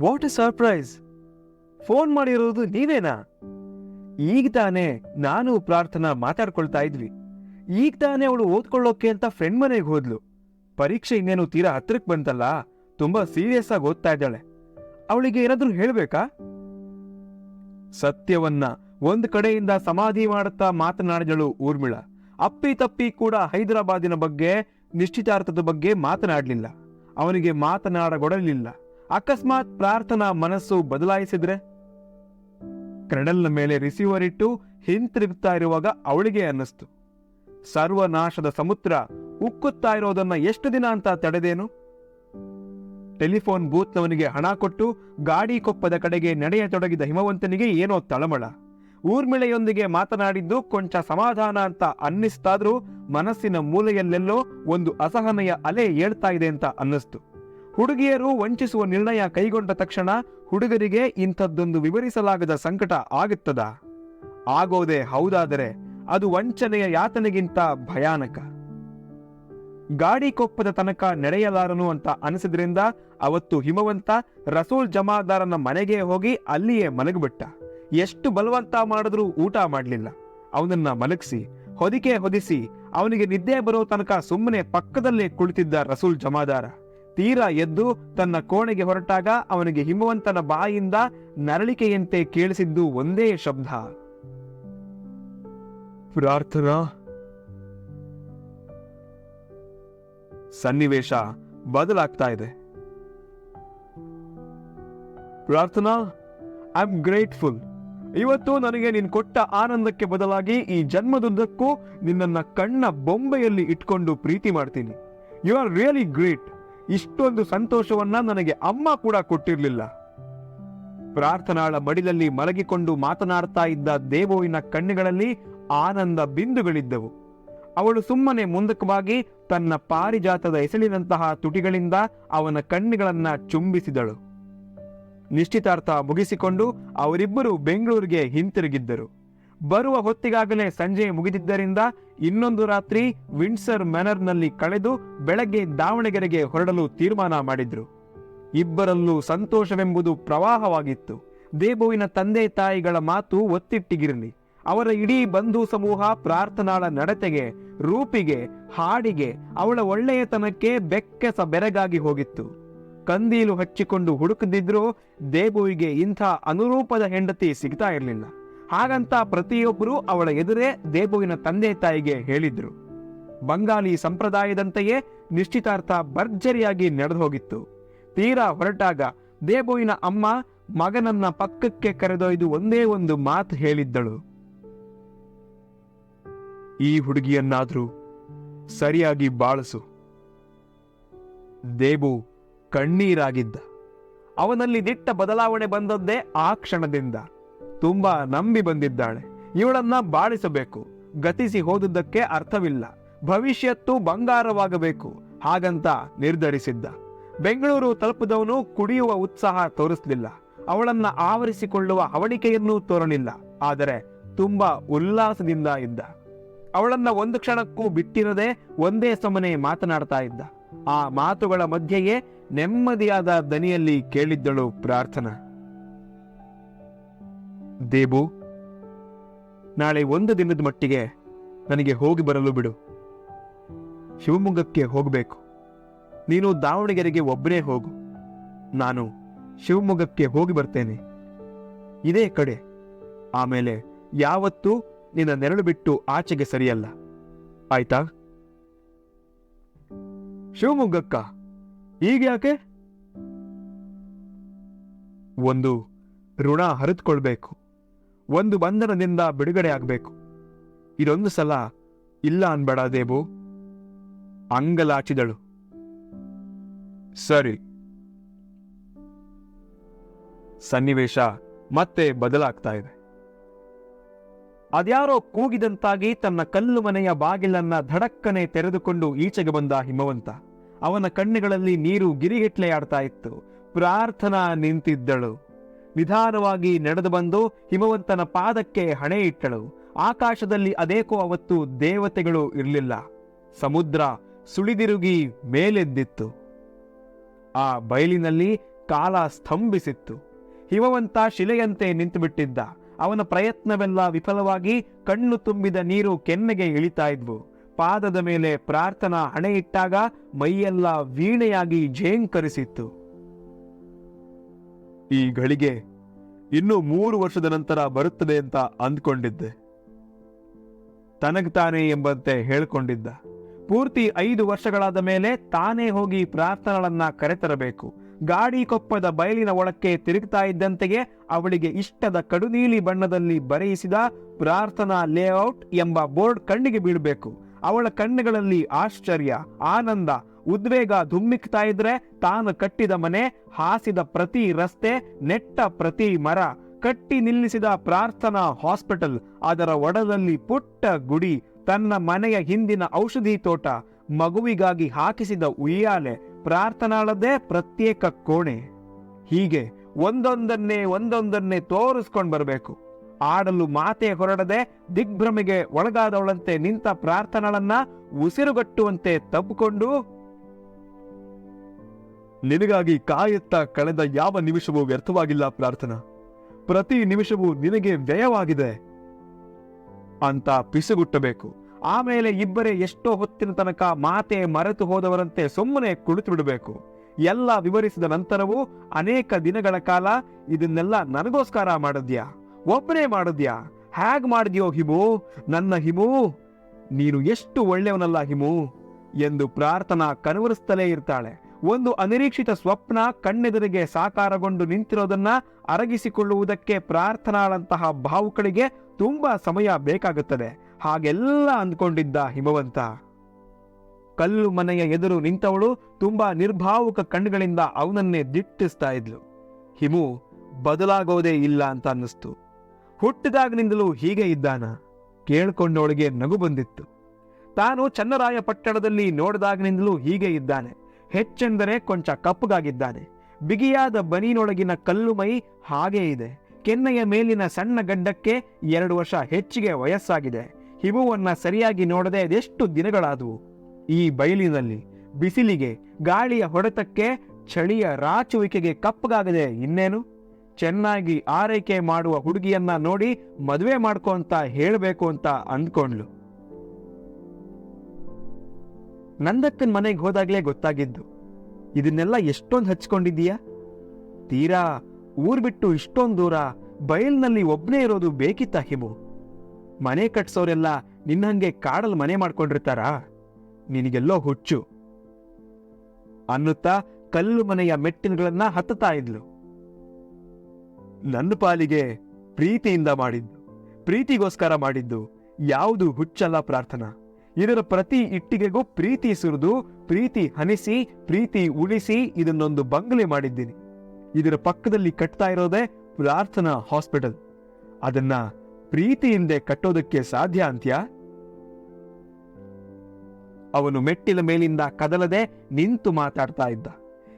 What A surprise phone ಮಾಡಿರೋದು ನೀವೇನಾ? ಈಗ ತಾನೇ ನಾನು ಪ್ರಾರ್ಥನಾ ಮಾತಾಡ್ಕೊಳ್ತಾ ಇದ್ವಿ. ಈಗ ತಾನೇ ಅವಳು ಓದ್ಕೊಳ್ಳೋಕೆ ಅಂತ ಫ್ರೆಂಡ್ ಮನೆಗೆ ಹೋದ್ಲು. ಪರೀಕ್ಷೆ ಇನ್ನೇನು ತೀರಾ ಹತ್ರಕ್ಕೆ ಬಂತಲ್ಲ, ತುಂಬಾ ಸೀರಿಯಸ್ ಆಗಿ ಓದ್ತಾ ಇದ್ದಾಳೆ. ಅವಳಿಗೆ ಏನಾದ್ರೂ ಹೇಳಬೇಕಾ? ಸತ್ಯವನ್ನ ಒಂದ್ ಕಡೆಯಿಂದ ಸಮಾಧಿ ಮಾಡುತ್ತಾ ಮಾತನಾಡಿದಳು ಊರ್ಮಿಳ. ಅಪ್ಪಿ ತಪ್ಪಿ ಕೂಡ ಹೈದರಾಬಾದಿನ ಬಗ್ಗೆ, ನಿಶ್ಚಿತಾರ್ಥದ ಬಗ್ಗೆ ಮಾತನಾಡಲಿಲ್ಲ. ಅವನಿಗೆ ಮಾತನಾಡಗೊಡಲಿಲ್ಲ. ಅಕಸ್ಮಾತ್ ಪ್ರಾರ್ಥನಾ ಮನಸ್ಸು ಬದಲಾಯಿಸಿದ್ರೆ? ಕ್ರೆಡಲ್ನ ಮೇಲೆ ರಿಸೀವರ್ ಇಟ್ಟು ಹಿಂತಿರುಗ್ತಾ ಇರುವಾಗ ಅವಳಿಗೆ ಅನ್ನಿಸ್ತು. ಸರ್ವನಾಶದ ಸಮುದ್ರ ಉಕ್ಕುತ್ತಾ ಇರೋದನ್ನ ಎಷ್ಟು ದಿನ ಅಂತ ತಡೆದೇನು? ಟೆಲಿಫೋನ್ ಬೂತ್ನವನಿಗೆ ಹಣ ಕೊಟ್ಟು ಗಾಡಿ ಕೊಪ್ಪದ ಕಡೆಗೆ ನಡೆಯತೊಡಗಿದ ಹಿಮವಂತನಿಗೆ ಏನೋ ತಳಮಳ. ಊರ್ಮಿಳೆಯೊಂದಿಗೆ ಮಾತನಾಡಿದ್ದು ಕೊಂಚ ಸಮಾಧಾನ ಅಂತ ಅನ್ನಿಸ್ತಾದ್ರೂ ಮನಸ್ಸಿನ ಮೂಲೆಯಲ್ಲೆಲ್ಲೋ ಒಂದು ಅಸಹನೆಯ ಅಲೆ ಏಳ್ತಾ ಇದೆ ಅಂತ ಅನ್ನಿಸ್ತು. ಹುಡುಗಿಯರು ವಂಚಿಸುವ ನಿರ್ಣಯ ಕೈಗೊಂಡ ತಕ್ಷಣ ಹುಡುಗರಿಗೆ ಇಂಥದ್ದೊಂದು ವಿವರಿಸಲಾಗದ ಸಂಕಟ ಆಗುತ್ತದ? ಆಗೋದೆ ಹೌದಾದರೆ ಅದು ವಂಚನೆಯ ಯಾತನೆಗಿಂತ ಭಯಾನಕ. ಗಾಡಿ ಕೊಪ್ಪದ ತನಕ ನಡೆಯಲಾರನು ಅಂತ ಅನಿಸಿದ್ರಿಂದ ಅವತ್ತು ಹಿಮವಂತ ರಸೂಲ್ ಜಮಾದಾರನ ಮನೆಗೆ ಹೋಗಿ ಅಲ್ಲಿಯೇ ಮಲಗಿಬಿಟ್ಟ. ಎಷ್ಟು ಬಲವಂತ ಮಾಡಿದ್ರೂ ಊಟ ಮಾಡಲಿಲ್ಲ. ಅವನನ್ನ ಮಲಗಿಸಿ, ಹೊದಿಕೆ ಹೊದಿಸಿ, ಅವನಿಗೆ ನಿದ್ದೆ ಬರೋ ತನಕ ಸುಮ್ಮನೆ ಪಕ್ಕದಲ್ಲೇ ಕುಳಿತಿದ್ದ ರಸೂಲ್ ಜಮಾದಾರ. ತೀರಾ ಎದ್ದು ತನ್ನ ಕೋಣೆಗೆ ಹೊರಟಾಗ ಅವನಿಗೆ ಹಿಮವಂತನ ಬಾಯಿಂದ ನರಳಿಕೆಯಂತೆ ಕೇಳಿಸಿದ್ದು ಒಂದೇ ಶಬ್ದ. ಪ್ರಾರ್ಥನಾ. ಸನ್ನಿವೇಶ ಬದಲಾಗ್ತಾ ಇದೆ. ಪ್ರಾರ್ಥನಾ. ಐ ಆಮ್ ಗ್ರೇಟ್ಫುಲ್ ಇವತ್ತು ನನಗೆ ನೀನು ಕೊಟ್ಟ ಆನಂದಕ್ಕೆ ಬದಲಾಗಿ ಈ ಜನ್ಮದುದ್ದಕ್ಕೂ ನಿನ್ನನ್ನ ಕಣ್ಣ ಬೊಂಬೆಯಲ್ಲಿ ಇಟ್ಕೊಂಡು ಪ್ರೀತಿ ಮಾಡ್ತೀನಿ. ಯು ಆರ್ ರಿಯಲಿ ಗ್ರೇಟ್ ಇಷ್ಟೊಂದು ಸಂತೋಷವನ್ನ ನನಗೆ ಅಮ್ಮ ಕೂಡ ಕೊಟ್ಟಿರಲಿಲ್ಲ. ಪ್ರಾರ್ಥನಾಳ ಮಡಿಲಲ್ಲಿ ಮಲಗಿಕೊಂಡು ಮಾತನಾಡ್ತಾ ಇದ್ದ ದೇವೋವಿನ ಕಣ್ಣುಗಳಲ್ಲಿ ಆನಂದ ಬಿಂದುಗಳಿದ್ದವು. ಅವಳು ಸುಮ್ಮನೆ ಮುಂದಕವಾಗಿ ತನ್ನ ಪಾರಿಜಾತದ ಎಸಳಿನಂತಹ ತುಟಿಗಳಿಂದ ಅವನ ಕಣ್ಣುಗಳನ್ನ ಚುಂಬಿಸಿದಳು. ನಿಶ್ಚಿತಾರ್ಥ ಮುಗಿಸಿಕೊಂಡು ಅವರಿಬ್ಬರು ಬೆಂಗಳೂರಿಗೆ ಹಿಂತಿರುಗಿದ್ದರು. ಬರುವ ಹೊತ್ತಿಗಾಗಲೇ ಸಂಜೆ ಮುಗಿದಿದ್ದರಿಂದ ಇನ್ನೊಂದು ರಾತ್ರಿ ವಿಂಡ್ಸರ್ ಮ್ಯಾನರ್ನಲ್ಲಿ ಕಳೆದು ಬೆಳಗ್ಗೆ ದಾವಣಗೆರೆಗೆ ಹೊರಡಲು ತೀರ್ಮಾನ ಮಾಡಿದ್ರು. ಇಬ್ಬರಲ್ಲೂ ಸಂತೋಷವೆಂಬುದು ಪ್ರವಾಹವಾಗಿತ್ತು. ದೇಬುವಿನ ತಂದೆ ತಾಯಿಗಳ ಮಾತು ಒತ್ತಿಟ್ಟಿಗಿರಲಿ. ಅವರ ಇಡೀ ಬಂಧು ಸಮೂಹ ಪ್ರಾರ್ಥನಾಳ ನಡತೆಗೆ, ರೂಪಿಗೆ, ಹಾಡಿಗೆ ಅವಳ ಒಳ್ಳೆಯತನಕ್ಕೆ ಬೆಕ್ಕೆಸ ಬೆರಗಾಗಿ ಹೋಗಿತ್ತು. ಕಂದೀಲು ಹಚ್ಚಿಕೊಂಡು ಹುಡುಕದಿದ್ರೂ ದೇಬುವಿಗೆ ಇಂಥ ಅನುರೂಪದ ಹೆಂಡತಿ ಸಿಗ್ತಾ ಇರಲಿಲ್ಲ. ಹಾಗಂತ ಪ್ರತಿಯೊಬ್ಬರೂ ಅವಳ ಎದುರೇ ದೇಬುವಿನ ತಂದೆ ತಾಯಿಗೆ ಹೇಳಿದ್ರು. ಬಂಗಾಲಿ ಸಂಪ್ರದಾಯದಂತೆಯೇ ನಿಶ್ಚಿತಾರ್ಥ ಭರ್ಜರಿಯಾಗಿ ನಡೆದು ಹೋಗಿತ್ತು ತೀರಾ ಹೊರಟಾಗ ದೇಬುವಿನ ಅಮ್ಮ ಮಗನನ್ನ ಪಕ್ಕಕ್ಕೆ ಕರೆದೊಯ್ದು ಒಂದೇ ಒಂದು ಮಾತು ಹೇಳಿದ್ದಳು. ಈ ಹುಡುಗಿಯನ್ನಾದ್ರೂ ಸರಿಯಾಗಿ ಬಾಳಸು. ದೇಬು ಕಣ್ಣೀರಾಗಿದ್ದ. ಅವನಲ್ಲಿ ದಿಟ್ಟ ಬದಲಾವಣೆ ಬಂದದ್ದೇ ಆ ಕ್ಷಣದಿಂದ. ತುಂಬಾ ನಂಬಿ ಬಂದಿದ್ದಾಳೆ. ಇವಳನ್ನ ಬಾಳಿಸಬೇಕು. ಗತಿಸಿ ಹೋದುದಕ್ಕೆ ಅರ್ಥವಿಲ್ಲ. ಭವಿಷ್ಯತ್ತು ಬಂಗಾರವಾಗಬೇಕು. ಹಾಗಂತ ನಿರ್ಧರಿಸಿದ್ದ. ಬೆಂಗಳೂರು ತಲುಪಿದವನು ಕುಡಿಯುವ ಉತ್ಸಾಹ ತೋರಿಸಲಿಲ್ಲ. ಅವಳನ್ನ ಆವರಿಸಿಕೊಳ್ಳುವ ಅವಳಿಕೆಯನ್ನೂ ತೋರಲಿಲ್ಲ. ಆದರೆ ತುಂಬಾ ಉಲ್ಲಾಸದಿಂದ ಇದ್ದ. ಅವಳನ್ನ ಒಂದು ಕ್ಷಣಕ್ಕೂ ಬಿಟ್ಟಿರದೆ ಒಂದೇ ಸಮನೆ ಮಾತನಾಡ್ತಾ ಇದ್ದ. ಆ ಮಾತುಗಳ ಮಧ್ಯೆಯೇ ನೆಮ್ಮದಿಯಾದ ದನಿಯಲ್ಲಿ ಕೇಳಿದ್ದಳು ಪ್ರಾರ್ಥನಾ. ದೇಬು, ನಾಳೆ ಒಂದು ದಿನದ ಮಟ್ಟಿಗೆ ನನಗೆ ಹೋಗಿ ಬರಲು ಬಿಡು. ಶಿವಮೊಗ್ಗಕ್ಕೆ ಹೋಗಬೇಕು. ನೀನು ದಾವಣಗೆರೆಗೆ ಒಬ್ಬನೇ ಹೋಗು. ನಾನು ಶಿವಮೊಗ್ಗಕ್ಕೆ ಹೋಗಿ ಬರ್ತೇನೆ. ಇದೇ ಕಡೆ. ಆಮೇಲೆ ಯಾವತ್ತೂ ನಿನ್ನ ನೆರಳು ಬಿಟ್ಟು ಆಚೆಗೆ ಸರಿಯಲ್ಲ. ಆಯ್ತಾ? ಶಿವಮೊಗ್ಗಕ್ಕ? ಈಗ ಯಾಕೆ? ಒಂದು ಋಣ ಹರಿದುಕೊಳ್ಬೇಕು. ಒಂದು ಬಂಧನದಿಂದ ಬಿಡುಗಡೆ ಆಗಬೇಕು ಇದೊಂದು ಸಲ, ಇಲ್ಲ ಅನ್ಬೇಡ ದೇವು ಅಂಗಲಾಚಿದಳು. ಸರಿ. ಸನ್ನಿವೇಶ ಮತ್ತೆ ಬದಲಾಗ್ತಾ ಇದೆ. ಅದ್ಯಾರೋ ಕೂಗಿದಂತಾಗಿ ತನ್ನ ಕಲ್ಲು ಮನೆಯ ಬಾಗಿಲನ್ನ ಧಡಕ್ಕನೆ ತೆರೆದುಕೊಂಡು ಈಚೆಗೆ ಬಂದ ಹಿಮವಂತ. ಅವನ ಕಣ್ಣುಗಳಲ್ಲಿ ನೀರು ಗಿರಿಗಿಟ್ಲೆ ಆಡ್ತಾ ಇತ್ತು. ಪ್ರಾರ್ಥನಾ ನಿಂತಿದ್ದಳು. ನಿಧಾನವಾಗಿ ನಡೆದು ಬಂದು ಹಿಮವಂತನ ಪಾದಕ್ಕೆ ಹಣೆ ಇಟ್ಟಳು. ಆಕಾಶದಲ್ಲಿ ಅದೇಕೋ ಅವತ್ತು ದೇವತೆಗಳು ಇರಲಿಲ್ಲ. ಸಮುದ್ರ ಸುಳಿದಿರುಗಿ ಮೇಲೆದ್ದಿತ್ತು. ಆ ಬಯಲಿನಲ್ಲಿ ಕಾಲ ಸ್ತಂಭಿಸಿತ್ತು ಹಿಮವಂತ ಶಿಲೆಯಂತೆ ನಿಂತುಬಿಟ್ಟಿದ್ದ. ಅವನ ಪ್ರಯತ್ನವೆಲ್ಲ ವಿಫಲವಾಗಿ ಕಣ್ಣು ತುಂಬಿದ ನೀರು ಕೆನ್ನೆಗೆ ಇಳಿತಾ ಇದ್ವು. ಪಾದದ ಮೇಲೆ ಪ್ರಾರ್ಥನಾ ಹಣೆ ಇಟ್ಟಾಗ ಮೈಯೆಲ್ಲ ವೀಣೆಯಾಗಿ ಝೇಂಕರಿಸಿತ್ತು ಈ ಗಳಿಗೆ ಇನ್ನು ಮೂರು ವರ್ಷದ ನಂತರ ಬರುತ್ತದೆ ಅಂತ ಅಂದ್ಕೊಂಡಿದ್ದೆ. ತನಗ್ತಾನೆ ಎಂಬಂತೆ ಹೇಳ್ಕೊಂಡಿದ್ದ. ಪೂರ್ತಿ ಐದು ವರ್ಷಗಳಾದ ಮೇಲೆ ತಾನೇ ಹೋಗಿ ಪ್ರಾರ್ಥನೆಗಳನ್ನ ಕರೆತರಬೇಕು. ಗಾಡಿ ಕೊಪ್ಪದ ಬಯಲಿನ ಒಳಕ್ಕೆ ತಿರುಗ್ತಾ ಇದ್ದಂತೆಯೇ ಅವಳಿಗೆ ಇಷ್ಟದ ಕಡುನೀಲಿ ಬಣ್ಣದಲ್ಲಿ ಬರೆಯಿಸಿದ ಪ್ರಾರ್ಥನಾ ಲೇಔಟ್ ಎಂಬ ಬೋರ್ಡ್ ಕಣ್ಣಿಗೆ ಬೀಳಬೇಕು. ಅವಳ ಕಣ್ಣುಗಳಲ್ಲಿ ಆಶ್ಚರ್ಯ, ಆನಂದ ಉದ್ವೇಗ ಧುಮ್ಮಿಕ್ತಾ ಇದ್ರೆ ತಾನು ಕಟ್ಟಿದ ಮನೆ, ಹಾಸಿದ ಪ್ರತಿ ರಸ್ತೆ, ನೆಟ್ಟ ಪ್ರತಿ ಮರ, ಕಟ್ಟಿ ನಿಲ್ಲಿಸಿದ ಪ್ರಾರ್ಥನಾ ಹಾಸ್ಪಿಟಲ್, ಅದರ ಒಡದಲ್ಲಿ ಪುಟ್ಟ ಗುಡಿ, ತನ್ನ ಮನೆಯ ಹಿಂದಿನ ಔಷಧಿ ತೋಟ, ಮಗುವಿಗಾಗಿ ಹಾಕಿಸಿದ ಉಯ್ಯಾಲೆ, ಪ್ರಾರ್ಥನಾಳದೇ ಪ್ರತ್ಯೇಕ ಕೋಣೆ. ಹೀಗೆ ಒಂದೊಂದನ್ನೇ ಒಂದೊಂದನ್ನೇ ತೋರಿಸ್ಕೊಂಡು ಬರಬೇಕು. ಆಡಲು ಮಾತೆ ಹೊರಡದೆ ದಿಗ್ಭ್ರಮೆಗೆ ಒಳಗಾದವಳಂತೆ ನಿಂತ ಪ್ರಾರ್ಥನಾಳನ್ನ ಉಸಿರುಗಟ್ಟುವಂತೆ ತಬ್ಬಿಕೊಂಡು ನಿನಗಾಗಿ ಕಾಯುತ್ತ ಕಳೆದ ಯಾವ ನಿಮಿಷವೂ ವ್ಯರ್ಥವಾಗಿಲ್ಲ ಪ್ರಾರ್ಥನಾ. ಪ್ರತಿ ನಿಮಿಷವೂ ನಿನಗೆ ವ್ಯಯವಾಗಿದೆ. ಅಂತ ಪಿಸುಗುಟ್ಟಬೇಕು. ಆಮೇಲೆ ಇಬ್ಬರೇ ಎಷ್ಟೋ ಹೊತ್ತಿನ ತನಕ ಮಾತೆ ಮರೆತು ಹೋದವರಂತೆ ಸುಮ್ಮನೆ ಕುಳಿತು ಬಿಡಬೇಕು. ಎಲ್ಲ ವಿವರಿಸಿದ ನಂತರವೂ ಅನೇಕ ದಿನಗಳ ಕಾಲ ಇದನ್ನೆಲ್ಲ ನನಗೋಸ್ಕರ ಮಾಡಿದ್ಯಾ? ಒಬ್ಬನೇ ಮಾಡಿದ್ಯಾ? ಹ್ಯಾಗ್ ಮಾಡಿದ್ಯೋ ಹಿಮು? ನನ್ನ ಹಿಮು? ನೀನು ಎಷ್ಟು ಒಳ್ಳೆಯವನಲ್ಲ ಹಿಮು? ಎಂದು ಪ್ರಾರ್ಥನಾ ಕನವರಿಸ್ತಲೇ ಇರ್ತಾಳೆ. ಒಂದು ಅನಿರೀಕ್ಷಿತ ಸ್ವಪ್ನ ಕಣ್ಣೆದುರಿಗೆ ಸಾಕಾರಗೊಂಡು ನಿಂತಿರೋದನ್ನ ಅರಗಿಸಿಕೊಳ್ಳುವುದಕ್ಕೆ ಪ್ರಾರ್ಥನಾಳಂತಹ ಭಾವುಕಳಿಗೆ ತುಂಬಾ ಸಮಯ ಬೇಕಾಗುತ್ತದೆ. ಹಾಗೆಲ್ಲ ಅಂದ್ಕೊಂಡಿದ್ದ ಹಿಮವಂತ. ಕಲ್ಲು ಮನೆಯ ಎದುರು ನಿಂತವಳು ತುಂಬಾ ನಿರ್ಭಾವುಕ ಕಣ್ಣುಗಳಿಂದ ಅವನನ್ನೇ ದಿಟ್ಟಿಸ್ತಾ ಇದ್ಲು. ಹಿಮು, ಬದಲಾಗೋದೇ ಇಲ್ಲ ಅಂತ ಅನ್ನಿಸ್ತು. ಹುಟ್ಟಿದಾಗಿನಿಂದಲೂ ಹೀಗೆ ಇದ್ದಾನ. ಕೇಳ್ಕೊಂಡವಳಿಗೆ ನಗು ಬಂದಿತ್ತು. ತಾನು ಚನ್ನರಾಯ ಪಟ್ಟಣದಲ್ಲಿ ನೋಡಿದಾಗಿನಿಂದಲೂ ಹೀಗೆ ಇದ್ದಾನೆ. ಹೆಚ್ಚೆಂದರೆ ಕೊಂಚ ಕಪ್ಪುಗಾಗಿದ್ದಾನೆ ಬಿಗಿಯಾದ ಬನೀನೊಳಗಿನ ಕಲ್ಲು ಮೈ ಹಾಗೇ ಇದೆ. ಕೆನ್ನೆಯ ಮೇಲಿನ ಸಣ್ಣ ಗಡ್ಡಕ್ಕೆ ಎರಡು ವರ್ಷ ಹೆಚ್ಚಿಗೆ ವಯಸ್ಸಾಗಿದೆ. ಹಿಮುವನ್ನ ಸರಿಯಾಗಿ ನೋಡದೆ ಅದೆಷ್ಟು ದಿನಗಳಾದವು. ಈ ಬಯಲಿನಲ್ಲಿ ಬಿಸಿಲಿಗೆ, ಗಾಳಿಯ ಹೊಡೆತಕ್ಕೆ, ಚಳಿಯ ರಾಚುವಿಕೆಗೆ ಕಪ್ಪಗಾಗದೆ ಇನ್ನೇನು? ಚೆನ್ನಾಗಿ ಆರೈಕೆ ಮಾಡುವ ಹುಡುಗಿಯನ್ನ ನೋಡಿ ಮದುವೆ ಮಾಡ್ಕೊ ಅಂತ ಹೇಳಬೇಕು ಅಂತ ಅಂದ್ಕೊಂಡ್ಲು. ನಂದಕ್ಕನ್ ಮನೆಗೆ ಹೋದಾಗ್ಲೇ ಗೊತ್ತಾಗಿದ್ದು, ಇದನ್ನೆಲ್ಲ ಎಷ್ಟೊಂದು ಹಚ್ಕೊಂಡಿದ್ದೀಯಾ? ತೀರಾ, ಊರ್ ಬಿಟ್ಟು ಇಷ್ಟೊಂದು ದೂರ ಬಯಲ್ನಲ್ಲಿ ಒಬ್ನೇ ಇರೋದು ಬೇಕಿತ್ತ ಹಿಮು? ಮನೆ ಕಟ್ಸೋರೆಲ್ಲ ನಿನ್ನಂಗೆ ಕಾಡಲ್ ಮನೆ ಮಾಡ್ಕೊಂಡಿರ್ತಾರಾ? ನಿನಗೆಲ್ಲೋ ಹುಚ್ಚು. ಅನ್ನುತ್ತಾ ಕಲ್ಲು ಮನೆಯ ಮೆಟ್ಟಿನಗಳನ್ನ ಹತ್ತುತ್ತಾ ಇದ್ಲು. ನನ್ನ ಪಾಲಿಗೆ ಪ್ರೀತಿಯಿಂದ ಮಾಡಿದ್ದು, ಪ್ರೀತಿಗೋಸ್ಕರ ಮಾಡಿದ್ದು ಯಾವುದು ಹುಚ್ಚಲ್ಲ ಪ್ರಾರ್ಥನಾ? ಇದರ ಪ್ರತಿ ಇಟ್ಟಿಗೆಗೂ ಪ್ರೀತಿ ಸುರಿದು, ಪ್ರೀತಿ ಹನಿಸಿ, ಪ್ರೀತಿ ಉಳಿಸಿ ಇದನ್ನೊಂದು ಬಂಗಲೆ ಮಾಡಿದ್ದೀನಿ. ಇದರ ಪಕ್ಕದಲ್ಲಿ ಕಟ್ತಾ ಇರೋದೇ ಪ್ರಾರ್ಥನಾ ಹಾಸ್ಪಿಟಲ್. ಅದನ್ನ ಪ್ರೀತಿಯಿಂದೆ ಕಟ್ಟೋದಕ್ಕೆ ಸಾಧ್ಯ ಅಂತ್ಯ? ಅವನು ಮೆಟ್ಟಿಲ ಮೇಲಿಂದ ಕದಲದೆ ನಿಂತು ಮಾತಾಡ್ತಾ ಇದ್ದ.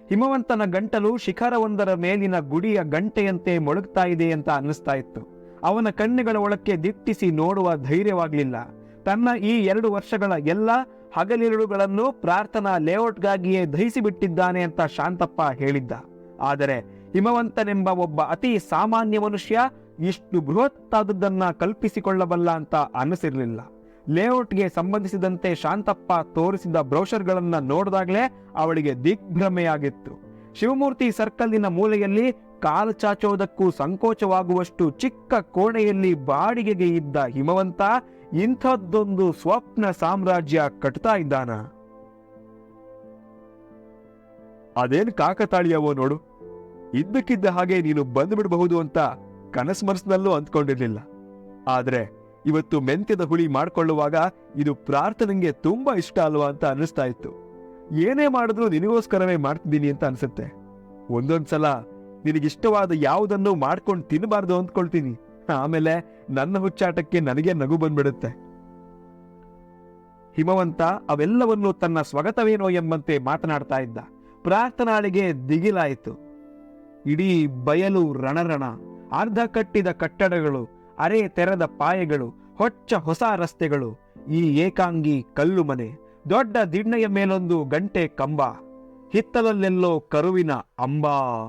ಹಿಮವಂತನ ಗಂಟಲು ಶಿಖರವೊಂದರ ಮೇಲಿನ ಗುಡಿಯ ಗಂಟೆಯಂತೆ ಮೊಳಗ್ತಾ ಇದೆ ಅಂತ ಅನ್ನಿಸ್ತಾ ಇತ್ತು. ಅವನ ಕಣ್ಣುಗಳ ಒಳಕ್ಕೆ ದಿಟ್ಟಿಸಿ ನೋಡುವ ಧೈರ್ಯವಾಗ್ಲಿಲ್ಲ. ತನ್ನ ಈ ಎರಡು ವರ್ಷಗಳ ಎಲ್ಲ ಹಗಲಿರುಳುಗಳನ್ನು ಪ್ರಾರ್ಥನಾ ಲೇಔಟ್ಗಾಗಿಯೇ ದಹಿಸಿ ಬಿಟ್ಟಿದ್ದಾನೆ ಅಂತ ಶಾಂತಪ್ಪ ಹೇಳಿದ್ದ. ಆದರೆ ಹಿಮವಂತನೆಂಬ ಒಬ್ಬ ಅತಿ ಸಾಮಾನ್ಯ ಮನುಷ್ಯ ಇಷ್ಟು ಬೃಹತ್ತಾದದ್ದನ್ನ ಕಲ್ಪಿಸಿಕೊಳ್ಳಬಲ್ಲ ಅಂತ ಅನ್ನಿಸಿರ್ಲಿಲ್ಲ ಲೇಔಟ್ಗೆ ಸಂಬಂಧಿಸಿದಂತೆ ಶಾಂತಪ್ಪ ತೋರಿಸಿದ ಬ್ರೌಷರ್ಗಳನ್ನ ನೋಡಿದಾಗಲೇ ಅವಳಿಗೆ ದಿಗ್ಭ್ರಮೆಯಾಗಿತ್ತು. ಶಿವಮೂರ್ತಿ ಸರ್ಕಲ್ನ ಮೂಲೆಯಲ್ಲಿ ಕಾಲು ಚಾಚೋದಕ್ಕೂ ಸಂಕೋಚವಾಗುವಷ್ಟು ಚಿಕ್ಕ ಕೋಣೆಯಲ್ಲಿ ಬಾಡಿಗೆಗೆ ಇದ್ದ ಹಿಮವಂತ ಇಂಥದ್ದೊಂದು ಸ್ವಪ್ನ ಸಾಮ್ರಾಜ್ಯ ಕಟ್ತಾ ಇದ್ದಾನ? ಅದೇನ್ ಕಾಕತಾಳಿಯವೋ ನೋಡು. ಇದ್ದಕ್ಕಿದ್ದ ಹಾಗೆ ನೀನು ಬಂದ್ಬಿಡಬಹುದು ಅಂತ ಕನಸು ಮನಸ್ಸಿನಲ್ಲೂ ಅಂದ್ಕೊಂಡಿರ್ಲಿಲ್ಲ ಆದ್ರೆ ಇವತ್ತು ಮೆಂತ್ಯದ ಹುಳಿ ಮಾಡ್ಕೊಳ್ಳುವಾಗ ಇದು ಪ್ರಾರ್ಥನೆಗೆ ತುಂಬಾ ಇಷ್ಟ ಅಲ್ವಾ ಅಂತ ಅನ್ನಿಸ್ತಾ ಇತ್ತು. ಏನೇ ಮಾಡಿದ್ರು ನಿನಗೋಸ್ಕರವೇ ಮಾಡ್ತಿದ್ದೀನಿ ಅಂತ ಅನ್ಸುತ್ತೆ. ಒಂದೊಂದ್ಸಲ ನಿನಗಿಷ್ಟವಾದ ಯಾವುದನ್ನು ಮಾಡ್ಕೊಂಡು ತಿನ್ನಬಾರ್ದು ಅಂದ್ಕೊಳ್ತೀನಿ. ಆಮೇಲೆ ನನ್ನ ಹುಚ್ಚಾಟಕ್ಕೆ ನನಗೆ ನಗು ಬಂದ್ಬಿಡುತ್ತೆ. ಹಿಮವಂತ ಅವೆಲ್ಲವನ್ನು ತನ್ನ ಸ್ವಗತವೇನೋ ಎಂಬಂತೆ ಮಾತನಾಡ್ತಾ ಇದ್ದ. ಪ್ರಾರ್ಥನಾಳಿಗೆ ದಿಗಿಲಾಯಿತು. ಇಡೀ ಬಯಲು ರಣರಣ, ಅರ್ಧ ಕಟ್ಟಿದ ಕಟ್ಟಡಗಳು, ಅರೆ ತೆರೆದ ಪಾಯಗಳು, ಹೊಚ್ಚ ಹೊಸ ರಸ್ತೆಗಳು, ಈ ಏಕಾಂಗಿ ಕಲ್ಲು ಮನೆ ದೊಡ್ಡ ದಿಣ್ಣೆಯ ಮೇಲೊಂದು ಗಂಟೆ ಕಂಬ, ಹಿತ್ತಲಲ್ಲೆಲ್ಲೋ ಕರುವಿನ ಅಂಬಾ.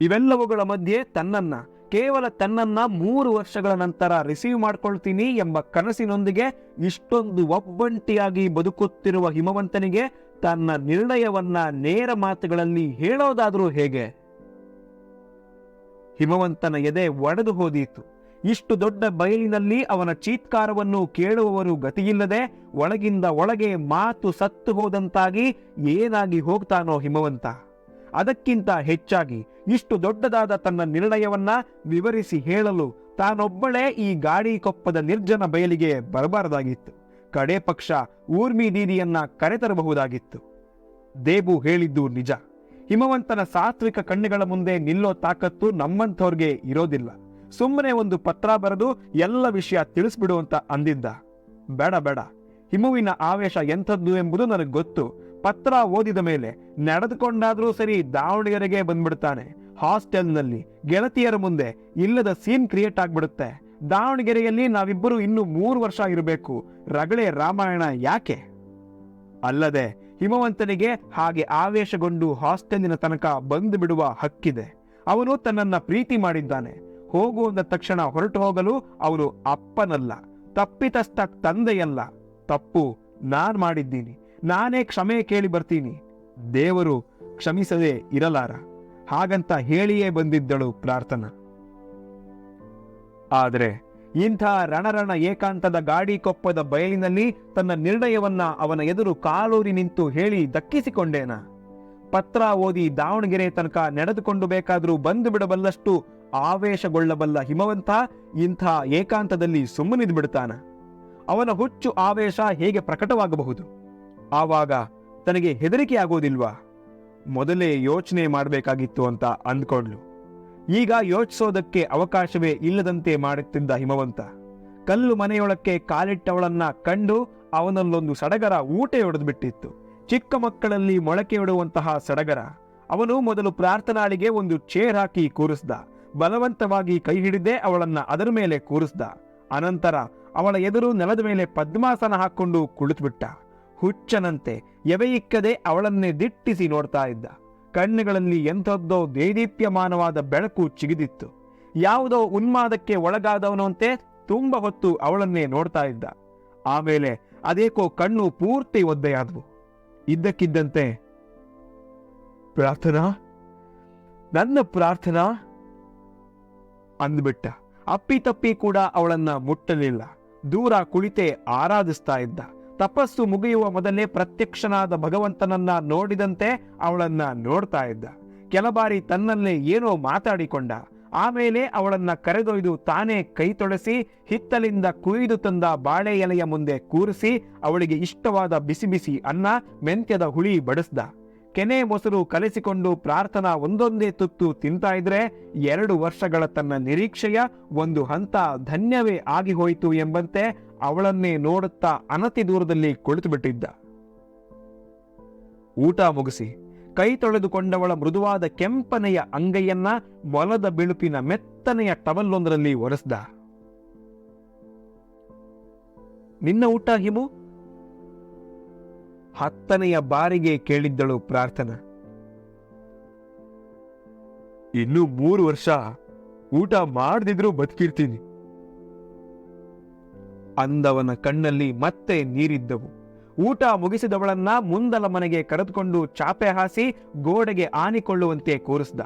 ಇವೆಲ್ಲವುಗಳ ಮಧ್ಯೆ ತನ್ನನ್ನ ಕೇವಲ ತನ್ನನ್ನ ಮೂರು ವರ್ಷಗಳ ನಂತರ ರಿಸೀವ್ ಮಾಡ್ಕೊಳ್ತೀನಿ ಎಂಬ ಕನಸಿನೊಂದಿಗೆ ಇಷ್ಟೊಂದು ಒಬ್ಬಂಟಿಯಾಗಿ ಬದುಕುತ್ತಿರುವ ಹಿಮವಂತನಿಗೆ ತನ್ನ ನಿರ್ಣಯವನ್ನ ನೇರ ಮಾತುಗಳಲ್ಲಿ ಹೇಳೋದಾದ್ರೂ ಹೇಗೆ? ಹಿಮವಂತನ ಎದೆ ಒಡೆದು ಹೋದೀತು. ಇಷ್ಟು ದೊಡ್ಡ ಬಯಲಿನಲ್ಲಿ ಅವನ ಚೀತ್ಕಾರವನ್ನು ಕೇಳುವವರು ಗತಿಯಿಲ್ಲದೆ ಒಳಗಿಂದ ಒಳಗೆ ಮಾತು ಸತ್ತು ಹೋದಂತಾಗಿ ಏನಾಗಿ ಹೋಗ್ತಾನೋ ಹಿಮವಂತ? ಅದಕ್ಕಿಂತ ಹೆಚ್ಚಾಗಿ ಇಷ್ಟು ದೊಡ್ಡದಾದ ತನ್ನ ನಿರ್ಣಯವನ್ನ ವಿವರಿಸಿ ಹೇಳಲು ತಾನೊಬ್ಬಳೇ ಈ ಗಾಡಿ ಕೊಪ್ಪದ ನಿರ್ಜನ ಬಯಲಿಗೆ ಬರಬಾರದಾಗಿತ್ತು. ಕಡೆ ಪಕ್ಷ ಊರ್ಮಿ ದೀದಿಯನ್ನ ಕರೆತರಬಹುದಾಗಿತ್ತು. ದೇಬು ಹೇಳಿದ್ದು ನಿಜ. ಹಿಮವಂತನ ಸಾತ್ವಿಕ ಕಣ್ಣುಗಳ ಮುಂದೆ ನಿಲ್ಲೋ ತಾಕತ್ತು ನಮ್ಮಂಥವ್ರಿಗೆ ಇರೋದಿಲ್ಲ. ಸುಮ್ಮನೆ ಒಂದು ಪತ್ರ ಬರೆದು ಎಲ್ಲ ವಿಷಯ ತಿಳಿಸ್ಬಿಡು ಅಂತ ಅಂದಿದ್ದ. ಬೇಡ ಬೇಡ. ಹಿಮುವಿನ ಆವೇಶ ಎಂಥದ್ದು ಎಂಬುದು ನನಗೆ ಗೊತ್ತು. ಪತ್ರ ಓದಿದ ಮೇಲೆ ನಡೆದುಕೊಂಡಾದ್ರೂ ಸರಿ ದಾವಣಗೆರೆಗೆ ಬಂದ್ಬಿಡ್ತಾನೆ. ಹಾಸ್ಟೆಲ್ನಲ್ಲಿ ಗೆಳತಿಯರ ಮುಂದೆ ಇಲ್ಲದ ಸೀನ್ ಕ್ರಿಯೇಟ್ ಆಗ್ಬಿಡುತ್ತೆ. ದಾವಣಗೆರೆಯಲ್ಲಿ ನಾವಿಬ್ಬರು ಇನ್ನು ಮೂರು ವರ್ಷ ಇರಬೇಕು. ರಗಳೆ ರಾಮಾಯಣ ಯಾಕೆ? ಅಲ್ಲದೆ ಹಿಮವಂತನಿಗೆ ಹಾಗೆ ಆವೇಶಗೊಂಡು ಹಾಸ್ಟೆಲಿನ ತನಕ ಬಂದು ಬಿಡುವ ಹಕ್ಕಿದೆ. ಅವನು ತನ್ನನ್ನ ಪ್ರೀತಿ ಮಾಡಿದ್ದಾನೆ. ಹೋಗುವಂದ ತಕ್ಷಣ ಹೊರಟು ಹೋಗಲು ಅವನು ಅಪ್ಪನಲ್ಲ, ತಪ್ಪಿತಸ್ಥ ತಂದೆಯಲ್ಲ. ತಪ್ಪು ನಾನ್ ಮಾಡಿದ್ದೀನಿ. ನಾನೇ ಕ್ಷಮೆ ಕೇಳಿ ಬರ್ತೀನಿ. ದೇವರು ಕ್ಷಮಿಸದೆ ಇರಲಾರ. ಹಾಗಂತ ಹೇಳಿಯೇ ಬಂದಿದ್ದಳು ಪ್ರಾರ್ಥನಾ. ಆದರೆ ಇಂಥ ರಣರಣ ಏಕಾಂತದ ಗಾಡಿ ಕೊಪ್ಪದ ಬಯಲಿನಲ್ಲಿ ತನ್ನ ನಿರ್ಣಯವನ್ನ ಅವನ ಎದುರು ಕಾಲೂರಿ ನಿಂತು ಹೇಳಿ ದಕ್ಕಿಸಿಕೊಂಡೇನ? ಪತ್ರ ಓದಿ ದಾವಣಗೆರೆ ತನಕ ನಡೆದುಕೊಂಡು ಬೇಕಾದರೂ ಬಂದು ಬಿಡಬಲ್ಲಷ್ಟು ಆವೇಶಗೊಳ್ಳಬಲ್ಲ ಹಿಮವಂತ ಇಂಥ ಏಕಾಂತದಲ್ಲಿ ಸುಮ್ಮನಿದ್ ಬಿಡ್ತಾನ ಅವನ ಹುಚ್ಚು ಆವೇಶ ಹೇಗೆ ಪ್ರಕಟವಾಗಬಹುದು? ಆವಾಗ ತನಗೆ ಹೆದರಿಕೆ ಆಗೋದಿಲ್ವಾ ಮೊದಲೇ ಯೋಚನೆ ಮಾಡಬೇಕಾಗಿತ್ತು ಅಂತ ಅಂದ್ಕೊಂಡ್ಲು. ಈಗ ಯೋಚಿಸೋದಕ್ಕೆ ಅವಕಾಶವೇ ಇಲ್ಲದಂತೆ ಮಾಡುತ್ತಿದ್ದ ಹಿಮವಂತ. ಕಲ್ಲು ಮನೆಯೊಳಕ್ಕೆ ಕಾಲಿಟ್ಟವಳನ್ನ ಕಂಡು ಅವನಲ್ಲೊಂದು ಸಡಗರ ಊಟೆ ಬಿಟ್ಟಿತ್ತು ಚಿಕ್ಕ ಮಕ್ಕಳಲ್ಲಿ ಮೊಳಕೆಯೊಡುವಂತಹ ಸಡಗರ. ಅವನು ಮೊದಲು ಪ್ರಾರ್ಥನಾಳಿಗೆ ಒಂದು ಚೇರ್ ಹಾಕಿ ಕೂರಿಸ್ದ. ಬಲವಂತವಾಗಿ ಕೈ ಹಿಡಿದೇ ಅವಳನ್ನ ಅದರ ಮೇಲೆ ಕೂರಿಸ್ದ. ಅನಂತರ ಅವಳ ಎದುರು ನೆಲದ ಮೇಲೆ ಪದ್ಮಾಸನ ಹಾಕ್ಕೊಂಡು ಕುಳಿತುಬಿಟ್ಟ. ಹುಚ್ಚನಂತೆ ಎವೆಯಿಕ್ಕದೆ ಅವಳನ್ನೇ ದಿಟ್ಟಿಸಿ ನೋಡ್ತಾ ಇದ್ದ. ಕಣ್ಣುಗಳಲ್ಲಿ ಎಂಥದ್ದೋ ದೇದೀಪ್ಯಮಾನವಾದ ಬೆಳಕು ಚಿಗಿದಿತ್ತು. ಯಾವುದೋ ಉನ್ಮಾದಕ್ಕೆ ಒಳಗಾದವನಂತೆ ತುಂಬ ಹೊತ್ತು ಅವಳನ್ನೇ ನೋಡ್ತಾ ಇದ್ದ. ಆಮೇಲೆ ಅದೇಕೋ ಕಣ್ಣು ಪೂರ್ತಿ ಒದ್ದೆಯಾದವು. ಇದ್ದಕ್ಕಿದ್ದಂತೆ, ಪ್ರಾರ್ಥನಾ? ನನ್ನ ಪ್ರಾರ್ಥನಾ? ಅಂದ್ಬಿಟ್ಟ. ಅಪ್ಪಿತಪ್ಪಿ ಕೂಡ ಅವಳನ್ನ ಮುಟ್ಟಲಿಲ್ಲ. ದೂರ ಕುಳಿತೆ ಆರಾಧಿಸ್ತಾ ಇದ್ದ. ತಪಸ್ಸು ಮುಗಿಯುವ ಮೊದಲೇ ಪ್ರತ್ಯಕ್ಷನಾದ ಭಗವಂತನನ್ನ ನೋಡಿದಂತೆ ಅವಳನ್ನ ನೋಡ್ತಾ ಇದ್ದ. ಕೆಲ ಬಾರಿ ತನ್ನಲ್ಲೇ ಏನೋ ಮಾತಾಡಿಕೊಂಡ. ಆಮೇಲೆ ಅವಳನ್ನ ಕರೆದೊಯ್ದು ತಾನೇ ಕೈ ತೊಳೆಸಿ, ಹಿತ್ತಲಿಂದ ಕುಯ್ದು ತಂದ ಬಾಳೆ ಎಲೆಯ ಮುಂದೆ ಕೂರಿಸಿ, ಅವಳಿಗೆ ಇಷ್ಟವಾದ ಬಿಸಿ ಬಿಸಿ ಅನ್ನ, ಮೆಂತ್ಯದ ಹುಳಿ ಬಡಿಸ್ದ. ಕೆನೆ ಮೊಸರು ಕಲಿಸಿಕೊಂಡು ಪ್ರಾರ್ಥನಾ ಒಂದೊಂದೇ ತುತ್ತು ತಿಂತಾ ಇದ್ರೆ, ಎರಡು ವರ್ಷಗಳ ತನ್ನ ನಿರೀಕ್ಷೆಯ ಒಂದು ಹಂತ ಧನ್ಯವೇ ಆಗಿ ಹೋಯಿತು ಎಂಬಂತೆ ಅವಳನ್ನೇ ನೋಡುತ್ತಾ ಅನತಿ ದೂರದಲ್ಲಿ ಕುಳಿತು ಬಿಟ್ಟಿದ್ದ ಊಟ ಮುಗಿಸಿ ಕೈ ತೊಳೆದುಕೊಂಡವಳ ಮೃದುವಾದ ಕೆಂಪನೆಯ ಅಂಗೈಯನ್ನ ಮೊಲದ ಬಿಳುಪಿನ ಮೆತ್ತನೆಯ ಟವಲ್ಲೊಂದರಲ್ಲಿ ಒರೆಸ್ದ. ನಿನ್ನ ಊಟ ಹಿಮು? ಹತ್ತನೆಯ ಬಾರಿಗೆ ಕೇಳಿದ್ದಳು ಪ್ರಾರ್ಥನಾ. ಇನ್ನು ಮೂರು ವರ್ಷ ಊಟ ಮಾಡದಿದ್ರೂ ಬದುಕಿರ್ತೀನಿ. ಅಂದವನ ಕಣ್ಣಲ್ಲಿ ಮತ್ತೆ ನೀರಿದ್ದವು. ಊಟ ಮುಗಿಸಿದವಳನ್ನ ಮುಂದಲ ಮನೆಗೆ ಕರೆದುಕೊಂಡು ಚಾಪೆ ಹಾಸಿ ಗೋಡೆಗೆ ಆನಿಕೊಳ್ಳುವಂತೆ ಕೂರಿಸ್ದ.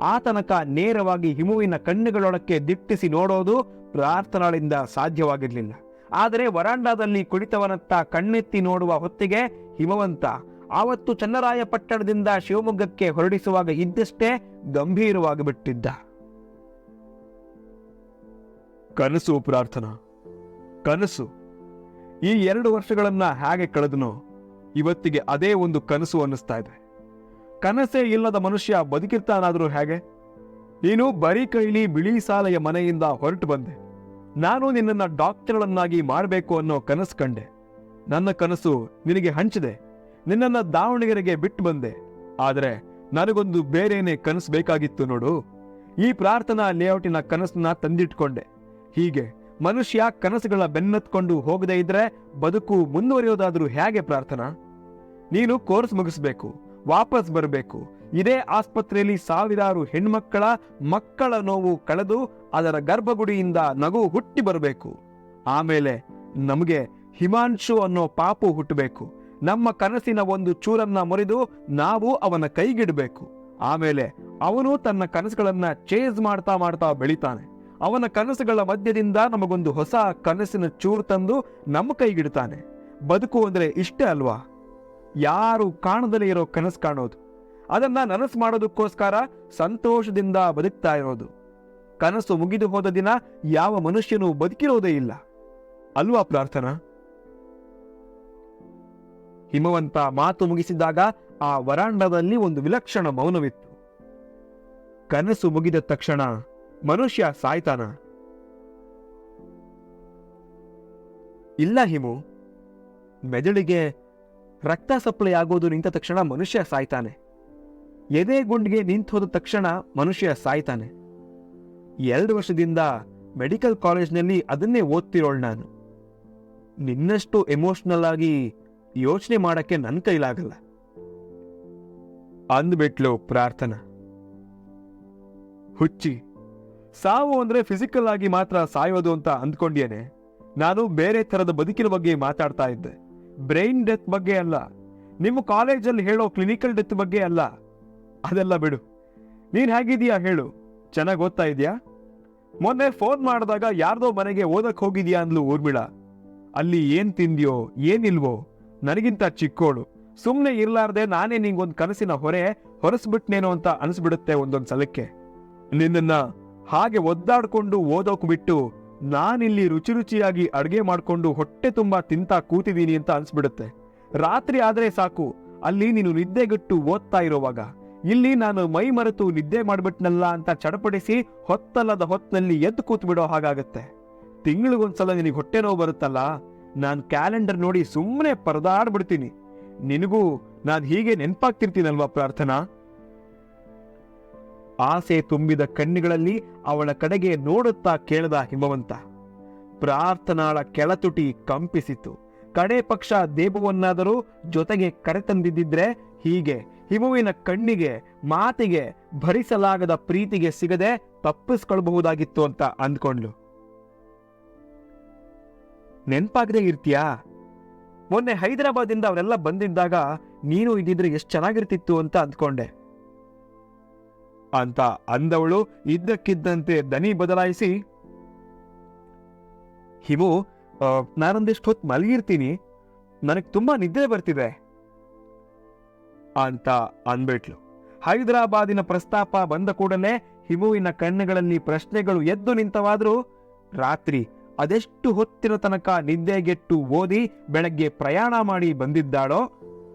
ಆತನಕ ತನಕ ನೇರವಾಗಿ ಹಿಮುವಿನ ಕಣ್ಣುಗಳೊಳಕ್ಕೆ ದಿಟ್ಟಿಸಿ ನೋಡೋದು ಪ್ರಾರ್ಥನಾಳಿಂದ ಸಾಧ್ಯವಾಗಿರಲಿಲ್ಲ. ಆದರೆ ವರಾಂಡಾದಲ್ಲಿ ಕುಳಿತವನತ್ತ ಕಣ್ಣೆತ್ತಿ ನೋಡುವ ಹೊತ್ತಿಗೆ ಹಿಮವಂತ ಆವತ್ತು ಚನ್ನರಾಯಪಟ್ಟಣದಿಂದ ಶಿವಮೊಗ್ಗಕ್ಕೆ ಹೊರಡಿಸುವಾಗ ಇದ್ದಷ್ಟೇ ಗಂಭೀರವಾಗಿ ಬಿಟ್ಟಿದ್ದ. ಕನಸು ಪ್ರಾರ್ಥನಾ. ಕನಸು. ಈ ಎರಡು ವರ್ಷಗಳನ್ನ ಹೇಗೆ ಕಳೆದನೋ, ಇವತ್ತಿಗೆ ಅದೇ ಒಂದು ಕನಸು ಅನ್ನಿಸ್ತಾ ಇದೆ. ಕನಸೇ ಇಲ್ಲದ ಮನುಷ್ಯ ಬದುಕಿರ್ತಾನಾದರೂ ಹೇಗೆ? ನೀನು ಬರೀ ಕೈಲಿ ಬಿಳಿ ಸಾಲೆಯ ಮನೆಯಿಂದ ಹೊರಟು ಬಂದೆ. ನಾನು ನಿನ್ನನ್ನ ಡಾಕ್ಟರ್ಗಳನ್ನಾಗಿ ಮಾಡಬೇಕು ಅನ್ನೋ ಕನಸು ಕಂಡೆ. ನನ್ನ ಕನಸು ನಿನಗೆ ಹಂಚಿದೆ. ನಿನ್ನನ್ನ ದಾವಣಗೆರೆಗೆ ಬಿಟ್ಟು ಬಂದೆ. ಆದರೆ ನನಗೊಂದು ಬೇರೇನೆ ಕನಸು ಬೇಕಾಗಿತ್ತು ನೋಡು. ಈ ಪ್ರಾರ್ಥನಾ ಲೇಔಟಿನ ಕನಸನ್ನ ತಂದಿಟ್ಕೊಂಡೆ. ಹೀಗೆ ಮನುಷ್ಯ ಕನಸುಗಳ ಬೆನ್ನತ್ಕೊಂಡು ಹೋಗದೇ ಇದ್ರೆ ಬದುಕು ಮುಂದುವರಿಯೋದಾದ್ರೂ ಹೇಗೆ ಪ್ರಾರ್ಥನಾ? ನೀನು ಕೋರ್ಸ್ ಮುಗಿಸ್ಬೇಕು, ವಾಪಸ್ ಬರಬೇಕು. ಇದೇ ಆಸ್ಪತ್ರೆಯಲ್ಲಿ ಸಾವಿರಾರು ಹೆಣ್ಮಕ್ಕಳ ಮಕ್ಕಳ ನೋವು ಕಳೆದು ಅದರ ಗರ್ಭಗುಡಿಯಿಂದ ನಗು ಹುಟ್ಟಿ ಬರಬೇಕು. ಆಮೇಲೆ ನಮಗೆ ಹಿಮಾಂಶು ಅನ್ನೋ ಪಾಪು ಹುಟ್ಟಬೇಕು. ನಮ್ಮ ಕನಸಿನ ಒಂದು ಚೂರನ್ನ ಮುರಿದು ನಾವು ಅವನ ಕೈಗಿಡಬೇಕು. ಆಮೇಲೆ ಅವನು ತನ್ನ ಕನಸುಗಳನ್ನ ಚೇಸ್ ಮಾಡ್ತಾ ಮಾಡ್ತಾ ಬೆಳಿತಾನೆ. ಅವನ ಕನಸುಗಳ ಮಧ್ಯದಿಂದ ನಮಗೊಂದು ಹೊಸ ಕನಸಿನ ಚೂರು ತಂದು ನಮ್ಮ ಕೈಗಿಡ್ತಾನೆ. ಬದುಕು ಅಂದ್ರೆ ಇಷ್ಟೇ ಅಲ್ವಾ? ಯಾರು ಕಾಣದಲ್ಲೇ ಇರೋ ಕನಸು ಕಾಣೋದು. ಅದನ್ನ ನನಸು ಮಾಡೋದಕ್ಕೋಸ್ಕರ ಸಂತೋಷದಿಂದ ಬದುಕ್ತಾ ಇರೋದು. ಕನಸು ಮುಗಿದು ಹೋದ ದಿನ ಯಾವ ಮನುಷ್ಯನೂ ಬದುಕಿರೋದೇ ಇಲ್ಲ. ಅಲ್ವಾ ಪ್ರಾರ್ಥನಾ? ಹಿಮವಂತ ಮಾತು ಮುಗಿಸಿದಾಗ ಆ ವರಾಂಡದಲ್ಲಿ ಒಂದು ವಿಲಕ್ಷಣ ಮೌನವಿತ್ತು. ಕನಸು ಮುಗಿದ ತಕ್ಷಣ ಮನುಷ್ಯ ಸಾಯ್ತಾನ? ಇಲ್ಲ ಹಿಮು ಮೆದುಳಿಗೆ ರಕ್ತ ಸಪ್ಲೈ ಆಗೋದು ನಿಂತ ತಕ್ಷಣ ಮನುಷ್ಯ ಸಾಯ್ತಾನೆ. ಎದೆ ಗುಂಡಿಗೆ ನಿಂತೋದ ತಕ್ಷಣ ಮನುಷ್ಯ ಸಾಯ್ತಾನೆ. ಎರಡು ವರ್ಷದಿಂದ ಮೆಡಿಕಲ್ ಕಾಲೇಜ್ನಲ್ಲಿ ಅದನ್ನೇ ಓದ್ತಿರೋಳು ನಾನು. ನಿನ್ನಷ್ಟು ಎಮೋಷ್ನಲ್ ಆಗಿ ಯೋಚನೆ ಮಾಡಕ್ಕೆ ನನ್ನ ಕೈಲಾಗಲ್ಲ. ಅಂದ್ಬಿಟ್ಲು ಪ್ರಾರ್ಥನಾ. ಹುಚ್ಚಿ ಸಾವು ಅಂದ್ರೆ ಫಿಸಿಕಲ್ ಆಗಿ ಮಾತ್ರ ಸಾಯೋದು ಅಂತ ಅಂದ್ಕೊಂಡ್ಯೇನೆ. ನಾನು ಬೇರೆ ತರದ ಬದುಕಿನ ಬಗ್ಗೆ ಮಾತಾಡ್ತಾ ಇದ್ದೆ. ಬ್ರೈನ್ ಡೆತ್ ಬಗ್ಗೆ ಅಲ್ಲ. ನಿಮ್ಮ ಕಾಲೇಜಲ್ಲಿ ಹೇಳೋ ಕ್ಲಿನಿಕಲ್ ಡೆತ್ ಬಗ್ಗೆ ಅಲ್ಲ. ಅದೆಲ್ಲ ಬಿಡು. ನೀನ್ ಹೇಗಿದೀಯಾ ಹೇಳು. ಚೆನ್ನಾಗಿ ಓದ್ತಾ ಇದೆಯಾ? ಮೊನ್ನೆ ಫೋನ್ ಮಾಡಿದಾಗ ಯಾರ್ದೋ ಮನೆಗೆ ಓದಕ್ ಹೋಗಿದ್ಯಾ ಅಂದ್ಲು ಊರ್ಮಿಳ. ಅಲ್ಲಿ ಏನ್ ತಿಂದ್ಯೋ, ಏನಿಲ್ವೋ, ನನಗಿಂತ ಚಿಕ್ಕೋಳು. ಸುಮ್ಮನೆ ಇರ್ಲಾರ್ದೆ ನಾನೇ ನಿಂಗೊಂದ್ ಕನಸಿನ ಹೊರೆ ಹೊರಸ್ಬಿಟ್ನೇನೋ ಅಂತ ಅನಿಸ್ಬಿಡುತ್ತೆ ಒಂದೊಂದ್ ಸಲಕ್ಕೆ. ನಿನ್ನನ್ನ ಹಾಗೆ ಒದ್ದಾಡ್ಕೊಂಡು ಓದೋಕ್ ಬಿಟ್ಟು ನಾನಿಲ್ಲಿ ರುಚಿ ರುಚಿಯಾಗಿ ಅಡ್ಗೆ ಮಾಡ್ಕೊಂಡು ಹೊಟ್ಟೆ ತುಂಬಾ ತಿಂತಾ ಕೂತಿದ್ದೀನಿ ಅಂತ ಅನ್ಸ್ಬಿಡುತ್ತೆ. ರಾತ್ರಿ ಆದ್ರೆ ಸಾಕು, ಅಲ್ಲಿ ನೀನು ನಿದ್ದೆಗಟ್ಟು ಓದ್ತಾ ಇರೋವಾಗ. ಇಲ್ಲಿ ನಾನು ಮೈ ಮರೆತು ನಿದ್ದೆ ಮಾಡ್ಬಿಟ್ನಲ್ಲ ಅಂತ ಚಡಪಡಿಸಿ ಹೊತ್ತಲ್ಲದ ಹೊತ್ನಲ್ಲಿ ಎದ್ದು ಕೂತ್ ಬಿಡೋ ಹಾಗಾಗತ್ತೆ. ತಿಂಗಳಿಗೊಂದ್ಸಲ ನಿನಗೆ ಹೊಟ್ಟೆ ನೋವು ಬರುತ್ತಲ್ಲ? ನಾನ್ ಕ್ಯಾಲೆಂಡರ್ ನೋಡಿ ಸುಮ್ಮನೆ ಪರದಾಡ್ಬಿಡ್ತೀನಿ. ನಿನಗೂ ನಾನ್ ಹೀಗೆ ನೆನ್ಪಾಗ್ತಿರ್ತೀನಲ್ವಾ ಪ್ರಾರ್ಥನಾ? ಆಸೆ ತುಂಬಿದ ಕಣ್ಣುಗಳಲ್ಲಿ ಅವಳ ಕಡೆಗೆ ನೋಡುತ್ತಾ ಕೇಳದ ಹಿಮವಂತ. ಪ್ರಾರ್ಥನಾಳ ಕೆಳತುಟಿ ಕಂಪಿಸಿತು. ಕಡೆ ಪಕ್ಷ ದೇಬುವನ್ನಾದರೂ ಜೊತೆಗೆ ಕರೆತಂದಿದ್ದಿದ್ರೆ ಹೀಗೆ ಹಿಮುವಿನ ಕಣ್ಣಿಗೆ ಮಾತಿಗೆ ಭರಿಸಲಾಗದ ಪ್ರೀತಿಗೆ ಸಿಗದೆ ತಪ್ಪಿಸ್ಕೊಳ್ಬಹುದಾಗಿತ್ತು ಅಂತ ಅಂದ್ಕೊಂಡ್ಲು. ನೆನ್ಪಾಗದೆ ಇರ್ತೀಯಾ? ಮೊನ್ನೆ ಹೈದರಾಬಾದಿಂದ ಅವರೆಲ್ಲ ಬಂದಿದ್ದಾಗ ನೀನು ಇದ್ದಿದ್ರೆ ಎಷ್ಟು ಚೆನ್ನಾಗಿರ್ತಿತ್ತು ಅಂತ ಅಂದ್ಕೊಂಡೆ. ಅಂತ ಅಂದವಳು ಇದ್ದಕ್ಕಿದ್ದಂತೆ ದನಿ ಬದಲಾಯಿಸಿ, ಹಿಮು ನಾನೊಂದಿಷ್ಟು ಹೊತ್ತು ಮಲಗಿರ್ತೀನಿ. ನನಗೆ ತುಂಬಾ ನಿದ್ದೆ ಬರ್ತಿದೆ. ಅಂತ ಅಂದ್ಬಿಟ್ಲು. ಹೈದರಾಬಾದಿನ ಪ್ರಸ್ತಾಪ ಬಂದ ಕೂಡಲೇ ಹಿಮುವಿನ ಕಣ್ಣುಗಳಲ್ಲಿ ಪ್ರಶ್ನೆಗಳು ಎದ್ದು ನಿಂತವಾದರೂ ರಾತ್ರಿ ಅದೆಷ್ಟು ಹೊತ್ತಿನ ತನಕ ನಿದ್ದೆಗೆಟ್ಟು ಓದಿ ಬೆಳಗ್ಗೆ ಪ್ರಯಾಣ ಮಾಡಿ ಬಂದಿದ್ದಾಳೋ,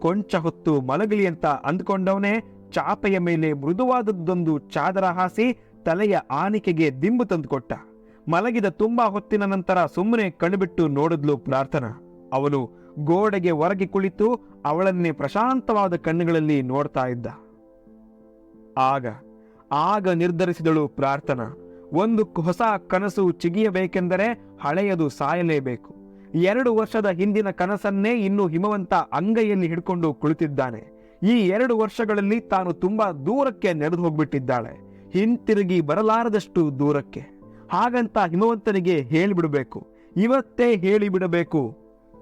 ಕೊಂಚ ಹೊತ್ತು ಮಲಗಲಿ ಅಂತ ಅಂದ್ಕೊಂಡವನೇ ಚಾಪೆಯ ಮೇಲೆ ಮೃದುವಾದದ್ದೊಂದು ಚಾದರ ಹಾಸಿ ತಲೆಯ ಆನಿಕೆಗೆ ದಿಂಬು ತಂದುಕೊಟ್ಟ. ಮಲಗಿದ ತುಂಬಾ ಹೊತ್ತಿನ ನಂತರ ಸುಮ್ಮನೆ ಕಣ್ಣುಬಿಟ್ಟು ನೋಡಿದ್ಲು ಪ್ರಾರ್ಥನಾ. ಅವನು ಗೋಡೆಗೆ ಹೊರಗೆ ಕುಳಿತು ಅವಳನ್ನೇ ಪ್ರಶಾಂತವಾದ ಕಣ್ಣುಗಳಲ್ಲಿ ನೋಡ್ತಾ ಇದ್ದ. ಆಗ ಆಗ ನಿರ್ಧರಿಸಿದಳು ಪ್ರಾರ್ಥನಾ. ಒಂದು ಹೊಸ ಕನಸು ಚಿಗಿಯಬೇಕೆಂದರೆ ಹಳೆಯದು ಸಾಯಲೇಬೇಕು. ಎರಡು ವರ್ಷದ ಹಿಂದಿನ ಕನಸನ್ನೇ ಇನ್ನು ಹಿಮವಂತ ಅಂಗೈಯಲ್ಲಿ ಹಿಡ್ಕೊಂಡು ಕುಳಿತಿದ್ದಾನೆ. ಈ ಎರಡು ವರ್ಷಗಳಲ್ಲಿ ತಾನು ತುಂಬಾ ದೂರಕ್ಕೆ ನಡೆದು ಹೋಗ್ಬಿಟ್ಟಿದ್ದಾಳೆ. ಹಿಂತಿರುಗಿ ಬರಲಾರದಷ್ಟು ದೂರಕ್ಕೆ. ಹಾಗಂತ ಹಿಮವಂತನಿಗೆ ಹೇಳಿಬಿಡಬೇಕು. ಇವತ್ತೇ ಹೇಳಿಬಿಡಬೇಕು.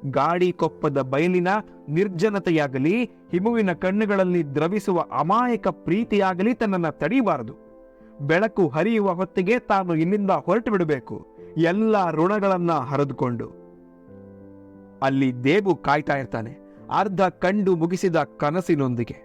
ಗಾಡಿ ಕೊಪ್ಪದ ಬಯಲಿನ ನಿರ್ಜನತೆಯಾಗಲಿ, ಹಿಮುವಿನ ಕಣ್ಣುಗಳಲ್ಲಿ ದ್ರವಿಸುವ ಅಮಾಯಕ ಪ್ರೀತಿಯಾಗಲಿ ತನ್ನನ್ನ ತಡೀಬಾರದು. ಬೆಳಕು ಹರಿಯುವ ಹೊತ್ತಿಗೆ ತಾನು ಇಲ್ಲಿಂದ ಹೊರಟು ಬಿಡಬೇಕು ಎಲ್ಲ ಋಣಗಳನ್ನ ಹರಿದುಕೊಂಡು. ಅಲ್ಲಿ ದೇವು ಕಾಯ್ತಾ ಇರ್ತಾನೆ. ಅರ್ಧ ಕಂಡು ಮುಗಿಸಿದ ಕನಸಿನೊಂದಿಗೆ.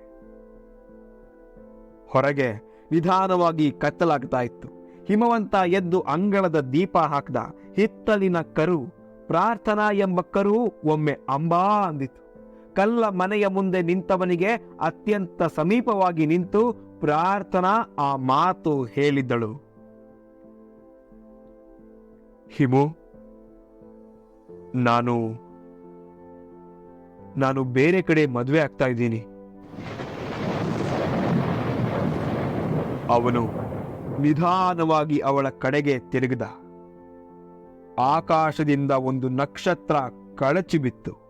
ಹೊರಗೆ ನಿಧಾನವಾಗಿ ಕತ್ತಲಾಗ್ತಾ ಇತ್ತು. ಹಿಮವಂತ ಎದ್ದು ಅಂಗಳದ ದೀಪ ಹಾಕಿದ ಹಿತ್ತಲಿನ ಕರು ಪ್ರಾರ್ಥನಾ ಎಂಬ ಕರು ಒಮ್ಮೆ ಅಂಬಾ ಅಂದಿತು. ಕಲ್ಲ ಮನೆಯ ಮುಂದೆ ನಿಂತವನಿಗೆ ಅತ್ಯಂತ ಸಮೀಪವಾಗಿ ನಿಂತು ಪ್ರಾರ್ಥನಾ ಆ ಮಾತು ಹೇಳಿದ್ದಳು ಹಿಮು, ನಾನು ನಾನು ಬೇರೆ ಕಡೆ ಮದುವೆ ಆಗ್ತಾ ಇದ್ದೀನಿ. ಅವನು ನಿಧಾನವಾಗಿ ಅವಳ ಕಡೆಗೆ ತಿರುಗಿದ. ಆಕಾಶದಿಂದ ಒಂದು ನಕ್ಷತ್ರ ಕಳಚಿ ಬಿತ್ತು